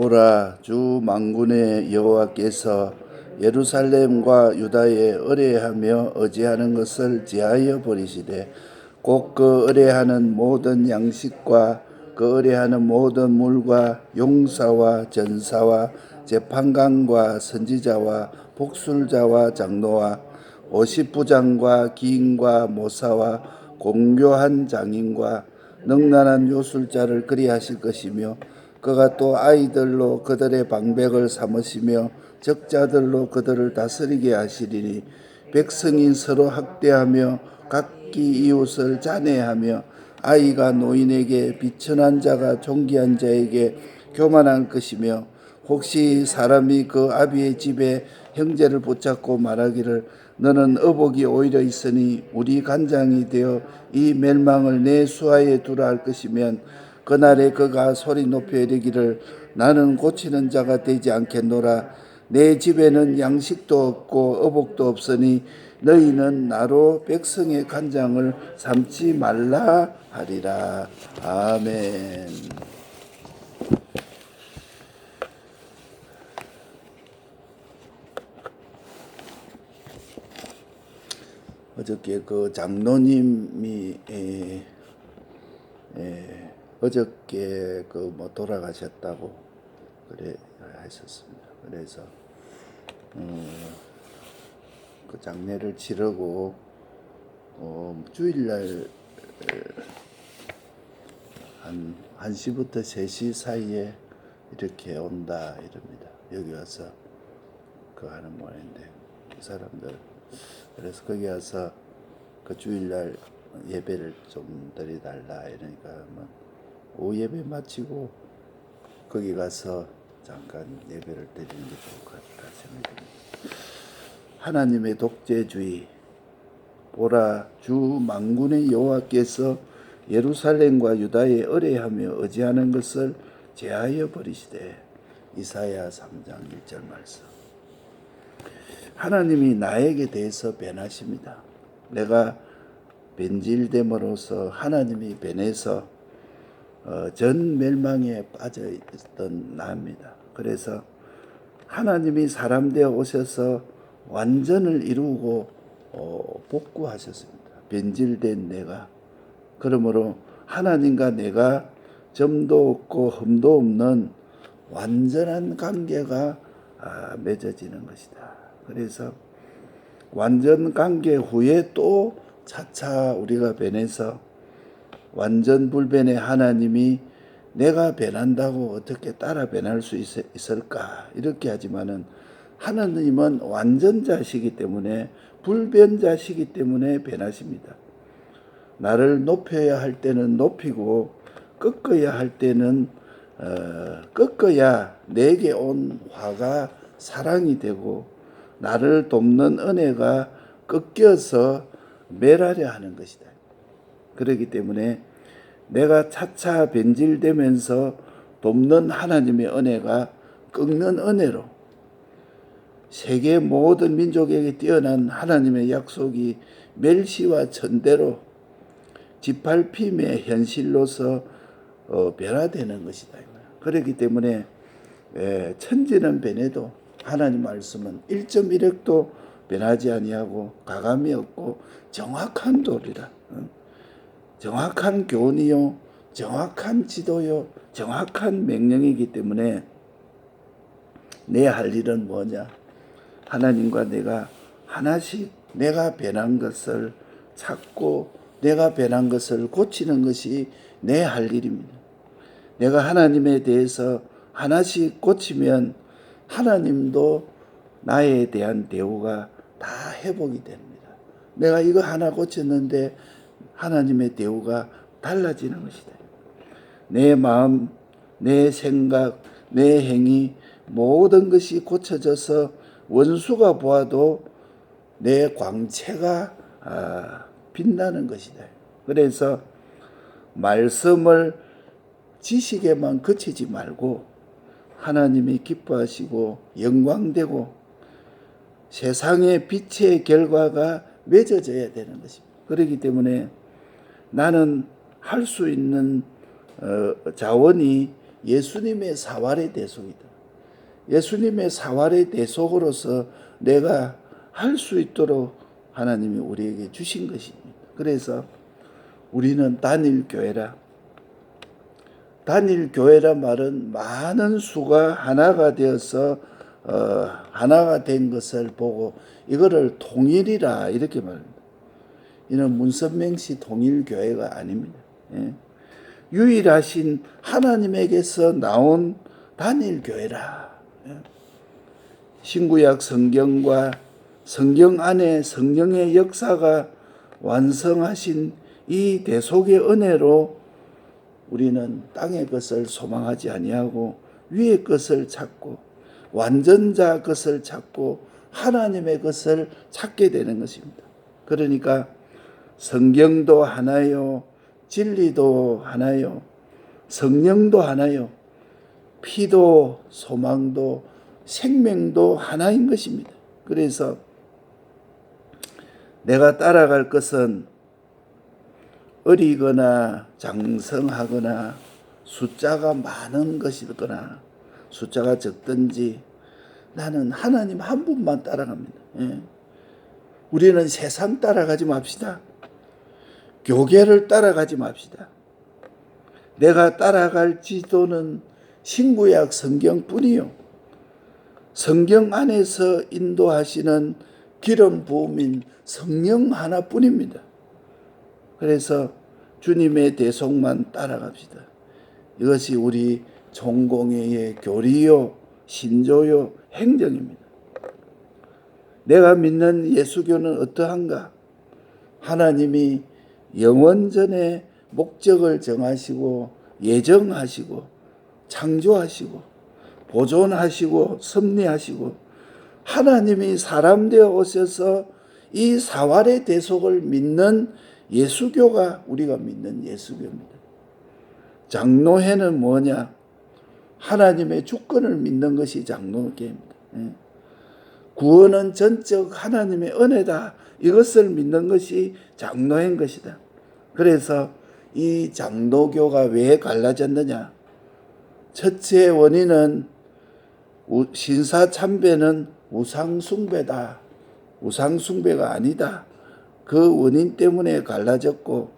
보라 주 만군의 여호와께서 예루살렘과 유다에 의뢰하며 의지하는 것을 제하여 버리시되 곧 그 의뢰하는 모든 양식과 그 의뢰하는 모든 물과 용사와 전사와 재판관과 선지자와 복술자와 장로와 오십부장과 기인과 모사와 공교한 장인과 능란한 요술자를 그리하실 것이며 그가 또 아이들로 그들의 방백을 삼으시며 적자들로 그들을 다스리게 하시리니 백성이 서로 학대하며 각기 이웃을 잔해하며 아이가 노인에게 비천한 자가 존귀한 자에게 교만한 것이며 혹시 사람이 그 아비의 집에 형제를 붙잡고 말하기를 너는 어복이 오히려 있으니 우리 간장이 되어 이 멸망을 내 수하에 두라 할 것이면 그날에 그가 소리 높여 이르기를 나는 고치는 자가 되지 않겠노라 내 집에는 양식도 없고 어복도 없으니 너희는 나로 백성의 간장을 삼지 말라 하리라 아멘. 어저께 그 장로님이 에, 에, 어저께 그 뭐 돌아가셨다고 그래 하셨습니다. 그래서 어, 그 장례를 치르고 어, 주일날 한 1시부터 3시 사이에 이렇게 온다 이럽니다. 여기 와서 그 하는 모양인데 그 사람들 그래서 거기 와서 그 주일날 예배를 좀 드려달라 이러니까 뭐 오후 예배 마치고 거기 가서 잠깐 예배를 드리는 게 좋을 것 같다 생각이. 하나님의 독재주의 보라 주 만군의 여호와께서 예루살렘과 유다에 의뢰하며 의지하는 것을 제하여 버리시되 이사야 3장 1절 말씀 하나님이 나에게 대해서 변하십니다. 내가 변질됨으로써 하나님이 변해서 어, 전 멸망에 빠져 있던 나입니다. 그래서 하나님이 사람 되어 오셔서 완전을 이루고 어, 복구하셨습니다. 변질된 내가 그러므로 하나님과 내가 점도 없고 흠도 없는 완전한 관계가 아, 맺어지는 것이다. 그래서 완전 관계 후에 또 차차 우리가 변해서 완전 불변의 하나님이 내가 변한다고 어떻게 따라 변할 수 있, 을까 이렇게 하지만은 하나님은 완전자시기 때문에 불변자시기 때문에 변하십니다. 나를 높여야 할 때는 높이고 꺾어야 할 때는 어, 꺾어야 내게 온 화가 사랑이 되고 나를 돕는 은혜가 꺾여서 멸하려 하는 것이다. 그렇기 때문에 내가 차차 변질되면서 돕는 하나님의 은혜가 꺾는 은혜로 세계 모든 민족에게 뛰어난 하나님의 약속이 멸시와 천대로 짓밟힘의 현실로서 어, 변화되는 것이다. 그렇기 때문에 에, 천지는 변해도 하나님 말씀은 1.1핵도 변하지 아니하고 가감이 없고 정확한 도리라. 정확한 교훈이요, 정확한 지도요, 정확한 명령이기 때문에 내 할 일은 뭐냐? 하나님과 내가 하나씩 내가 변한 것을 찾고 내가 변한 것을 고치는 것이 내 할 일입니다. 내가 하나님에 대해서 하나씩 고치면 하나님도 나에 대한 대우가 다 회복이 됩니다. 내가 이거 하나 고쳤는데 하나님의 대우가 달라지는 것이다. 내 마음, 내 생각, 내 행위 모든 것이 고쳐져서 원수가 보아도 내 광채가 아, 빛나는 것이다. 그래서 말씀을 지식에만 그치지 말고 하나님이 기뻐하시고 영광되고 세상의 빛의 결과가 맺어져야 되는 것입니다. 그렇기 때문에 나는 할 수 있는 어, 자원이 예수님의 사활의 대속이다. 예수님의 사활의 대속으로서 내가 할 수 있도록 하나님이 우리에게 주신 것입니다. 그래서 우리는 단일 교회라. 단일 교회라 말은 많은 수가 하나가 되어서 어, 하나가 된 것을 보고 이거를 통일이라 이렇게 말합니다. 이는 문선명시 통일교회가 아닙니다. 예. 유일하신 하나님에게서 나온 단일 교회라. 예. 신구약 성경과 성경 안에 성령의 역사가 완성하신 이 대속의 은혜로 우리는 땅의 것을 소망하지 아니하고 위의 것을 찾고 완전자 것을 찾고 하나님의 것을 찾게 되는 것입니다. 그러니까 성경도 하나요, 진리도 하나요, 성령도 하나요, 피도 소망도 생명도 하나인 것입니다. 그래서 내가 따라갈 것은 어리거나 장성하거나 숫자가 많은 것이거나 숫자가 적든지 나는 하나님 한 분만 따라갑니다. 예. 우리는 세상 따라가지 맙시다. 교계를 따라가지 맙시다. 내가 따라갈 지도는 신구약 성경뿐이요. 성경 안에서 인도하시는 기름 부음인 성령 하나뿐입니다. 그래서 주님의 대속만 따라갑시다. 이것이 우리 종공회의 교리요, 신조요, 행정입니다. 내가 믿는 예수교는 어떠한가? 하나님이 영원전에 목적을 정하시고 예정하시고 창조하시고 보존하시고 섭리하시고 하나님이 사람 되어 오셔서 이 사활의 대속을 믿는 예수교가 우리가 믿는 예수교입니다. 장로회는 뭐냐? 하나님의 주권을 믿는 것이 장로교입니다. 예. 구원은 전적 하나님의 은혜다. 이것을 믿는 것이 장로인 것이다. 그래서 이 장로교가 왜 갈라졌느냐? 첫째 원인은 신사 참배는 우상숭배다. 우상숭배가 아니다. 그 원인 때문에 갈라졌고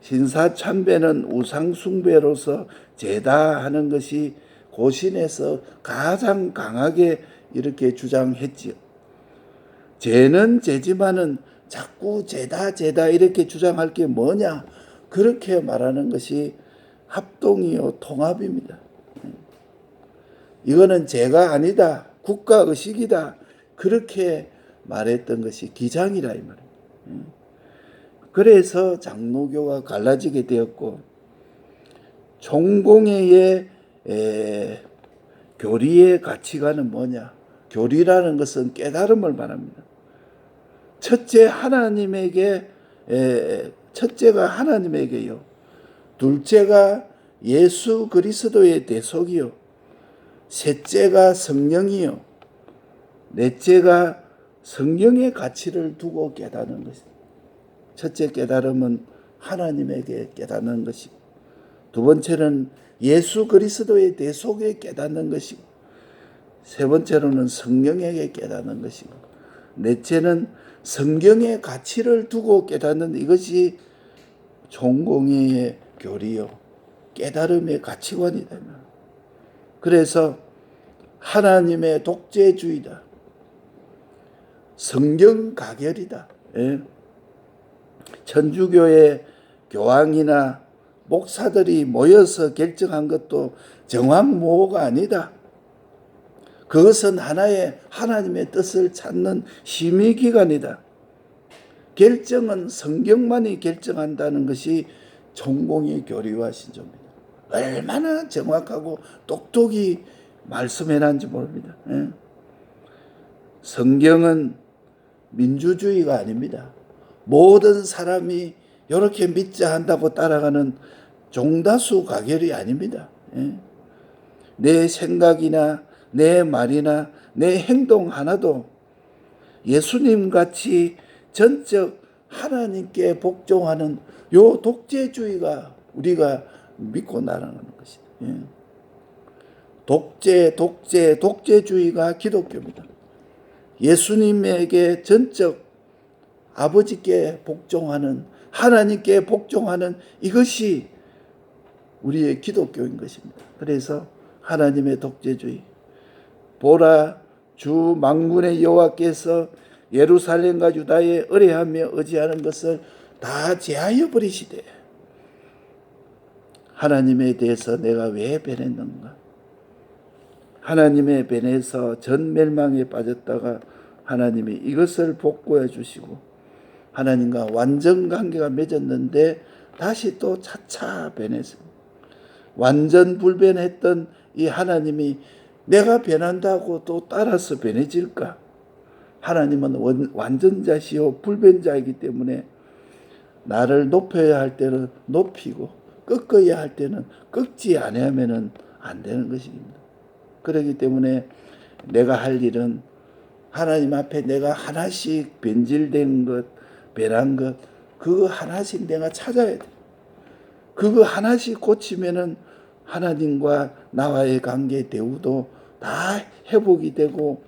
신사 참배는 우상숭배로서 제다 하는 것이 고신에서 가장 강하게 이렇게 주장했지요. 죄는 죄지만은 자꾸 죄다 죄다 이렇게 주장할 게 뭐냐? 그렇게 말하는 것이 합동이요 통합입니다. 이거는 죄가 아니다. 국가 의식이다. 그렇게 말했던 것이 기장이라 이 말입니다. 그래서 장로교가 갈라지게 되었고 종공회의 에, 교리의 가치관은 뭐냐? 교리라는 것은 깨달음을 말합니다. 첫째 하나님에게 에, 첫째가 하나님에게요. 둘째가 예수 그리스도의 대속이요. 셋째가 성령이요. 넷째가 성령의 가치를 두고 깨닫는 것입니다. 첫째 깨달음은 하나님에게 깨닫는 것이고, 두 번째는 예수 그리스도의 대속에 깨닫는 것이고, 세 번째로는 성령에게 깨닫는 것이고, 넷째는 성경의 가치를 두고 깨닫는 이것이 종공의 교리요, 깨달음의 가치관이다. 그래서 하나님의 독재주의다. 성경 가결이다. 예? 천주교의 교황이나 목사들이 모여서 결정한 것도 정황 모호가 아니다. 그것은 하나의 하나님의 뜻을 찾는 심의 기관이다. 결정은 성경만이 결정한다는 것이 종공의 교리와 신조입니다. 얼마나 정확하고 똑똑히 말씀해놨는지 모릅니다. 예? 성경은 민주주의가 아닙니다. 모든 사람이 이렇게 믿자 한다고 따라가는 종다수 가결이 아닙니다. 예? 내 생각이나 내 말이나 내 행동 하나도 예수님 같이 전적 하나님께 복종하는 요 독재주의가 우리가 믿고 나아가는 것이다. 예. 독재, 독재, 독재주의가 기독교입니다. 예수님에게 전적 아버지께 복종하는 하나님께 복종하는 이것이 우리의 기독교인 것입니다. 그래서 하나님의 독재주의 보라 주 망군의 여호와께서 예루살렘과 유다에 의뢰하며 의지하는 것을 다 제하여 버리시되 하나님에 대해서 내가 왜 변했는가? 하나님의 변에서 전 멸망에 빠졌다가 하나님이 이것을 복구해 주시고 하나님과 완전 관계가 맺었는데 다시 또 차차 변했습니다. 완전 불변했던 이 하나님이 내가 변한다고 또 따라서 변해질까? 하나님은 원, 완전자시요 불변자이기 때문에 나를 높여야 할 때는 높이고 꺾어야 할 때는 꺾지 아니하면은 안 되는 것입니다. 그렇기 때문에 내가 할 일은 하나님 앞에 내가 하나씩 변질된 것, 변한 것, 그거 하나씩 내가 찾아야 돼. 그거 하나씩 고치면은 하나님과 나와의 관계 대우도 다 회복이 되고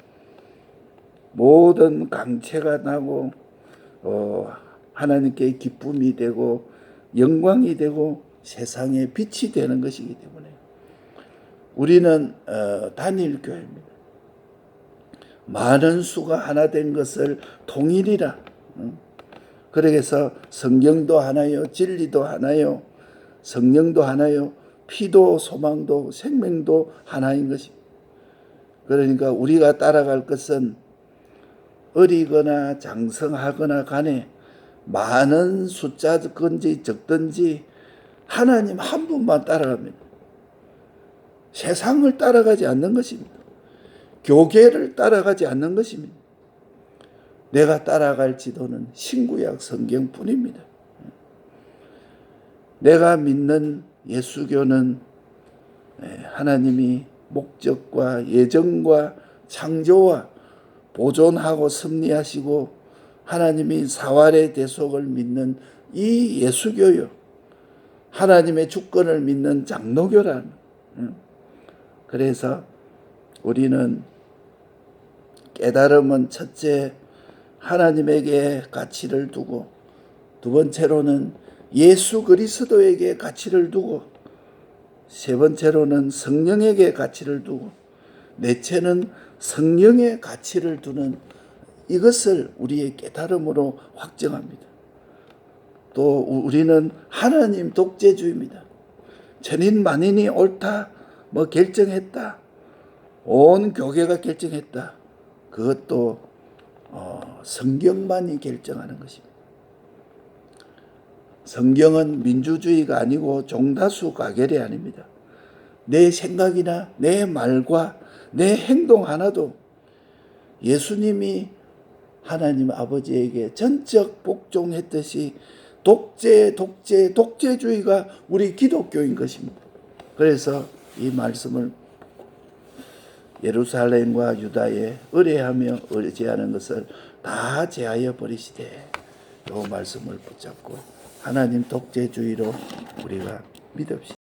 모든 강체가 나고 어, 하나님께 기쁨이 되고 영광이 되고 세상에 빛이 되는 것이기 때문에 우리는 어, 단일 교회입니다. 많은 수가 하나 된 것을 통일이라. 응? 그래서 성경도 하나요, 진리도 하나요, 성령도 하나요, 피도 소망도 생명도 하나인 것입니다. 그러니까 우리가 따라갈 것은 어리거나 장성하거나 간에 많은 숫자든지 적든지 하나님 한 분만 따라갑니다. 세상을 따라가지 않는 것입니다. 교계를 따라가지 않는 것입니다. 내가 따라갈 지도는 신구약 성경뿐입니다. 내가 믿는 예수교는 하나님이 목적과 예정과 창조와 보존하고 섭리하시고 하나님이 사활의 대속을 믿는 이 예수교요. 하나님의 주권을 믿는 장로교라는. 그래서 우리는 깨달음은 첫째 하나님에게 가치를 두고 두 번째로는 예수 그리스도에게 가치를 두고 세 번째로는 성령에게 가치를 두고 넷째는 성령의 가치를 두는 이것을 우리의 깨달음으로 확정합니다. 또 우리는 하나님 독재주의입니다. 천인 만인이 옳다, 뭐 결정했다, 온 교계가 결정했다. 그것도 어, 성경만이 결정하는 것입니다. 성경은 민주주의가 아니고 종다수 가결이 아닙니다. 내 생각이나 내 말과 내 행동 하나도 예수님이 하나님 아버지에게 전적 복종했듯이 독재, 독재, 독재주의가 우리 기독교인 것입니다. 그래서 이 말씀을 예루살렘과 유다에 의뢰하며 의지하는 것을 다 제하여 버리시되 이 말씀을 붙잡고 하나님 독재주의로 우리가 믿읍시다.